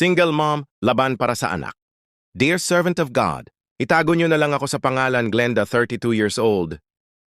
Single mom, laban para sa anak. Dear servant of God, itago niyo na lang ako sa pangalan Glenda, 32 years old.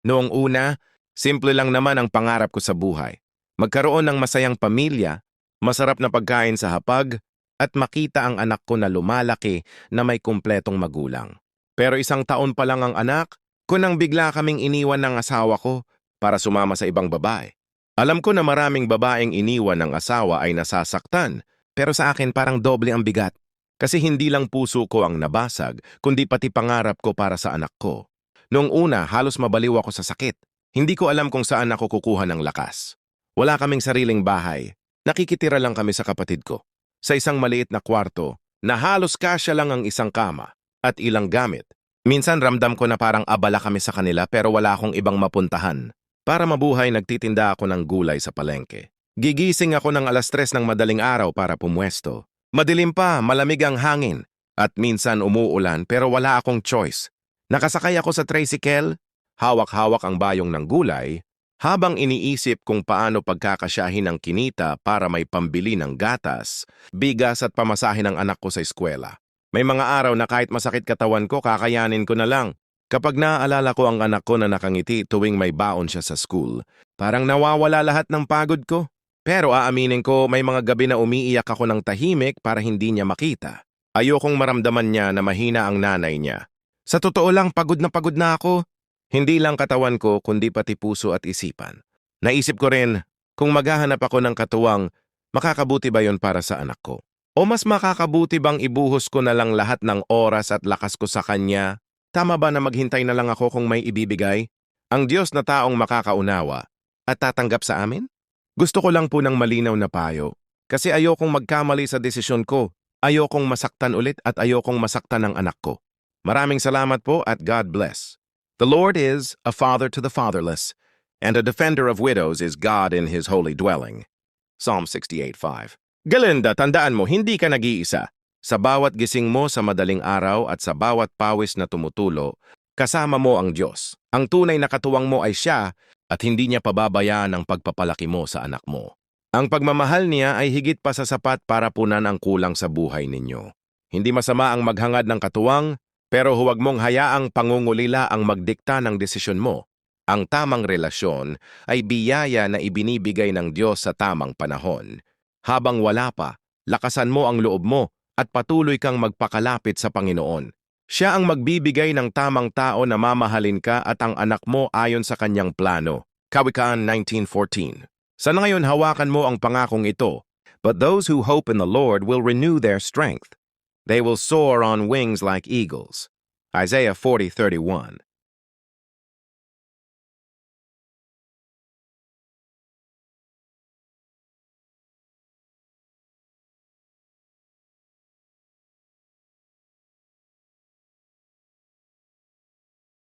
Noong una, simple lang naman ang pangarap ko sa buhay. Magkaroon ng masayang pamilya, masarap na pagkain sa hapag, at makita ang anak ko na lumalaki na may kumpletong magulang. Pero isang taon pa lang ang anak, kunang bigla kaming iniwan ng asawa ko para sumama sa ibang babae. Alam ko na maraming babaeng iniwan ng asawa ay nasasaktan, pero sa akin parang doble ang bigat. Kasi hindi lang puso ko ang nabasag, kundi pati pangarap ko para sa anak ko. Noong una, halos mabaliw ako sa sakit. Hindi ko alam kung saan ako kukuha ng lakas. Wala kaming sariling bahay. Nakikitira lang kami sa kapatid ko. Sa isang maliit na kwarto, na halos kasya lang ang isang kama at ilang gamit. Minsan ramdam ko na parang abala kami sa kanila pero wala akong ibang mapuntahan. Para mabuhay, nagtitinda ako ng gulay sa palengke. Gigising ako ng alas tres ng madaling araw para pumwesto. Madilim pa, malamig ang hangin, at minsan umuulan pero wala akong choice. Nakasakay ako sa tricycle, hawak-hawak ang bayong ng gulay, habang iniisip kung paano pagkakasyahin ang kinita para may pambili ng gatas, bigas at pamasahin ng anak ko sa eskwela. May mga araw na kahit masakit katawan ko, kakayanin ko na lang. Kapag naaalala ko ang anak ko na nakangiti tuwing may baon siya sa school, parang nawawala lahat ng pagod ko. Pero aaminin ko, may mga gabi na umiiyak ako ng tahimik para hindi niya makita. Ayokong maramdaman niya na mahina ang nanay niya. Sa totoo lang, pagod na pagod na ako. Hindi lang katawan ko, kundi pati puso at isipan. Naisip ko rin, kung maghahanap ako ng katuwang, makakabuti ba yon para sa anak ko? O mas makakabuti bang ibuhos ko na lang lahat ng oras at lakas ko sa kanya? Tama ba na maghintay na lang ako kung may ibibigay? Ang Diyos na taong makakaunawa at tatanggap sa amin? Gusto ko lang po ng malinaw na payo. Kasi ayokong magkamali sa desisyon ko. Ayokong masaktan ulit at ayokong masaktan ang anak ko. Maraming salamat po at God bless. The Lord is a father to the fatherless, and a defender of widows is God in his holy dwelling. Psalm 68.5 Galinda, tandaan mo, hindi ka nag-iisa. Sa bawat gising mo sa madaling araw at sa bawat pawis na tumutulo, kasama mo ang Diyos. Ang tunay na katuwang mo ay siya at hindi niya pababayaan ang pagpapalaki mo sa anak mo. Ang pagmamahal niya ay higit pa sa sapat para punan ang kulang sa buhay ninyo. Hindi masama ang maghangad ng katuwang, pero huwag mong hayaang pangungulila ang magdikta ng desisyon mo. Ang tamang relasyon ay biyaya na ibinibigay ng Diyos sa tamang panahon. Habang wala pa, lakasan mo ang loob mo at patuloy kang magpakalapit sa Panginoon. Siya ang magbibigay ng tamang tao na mamahalin ka at ang anak mo ayon sa kanyang plano. Kawikaan 1914 Sa ngayon hawakan mo ang pangakong ito, But those who hope in the Lord will renew their strength. They will soar on wings like eagles. Isaiah 40:31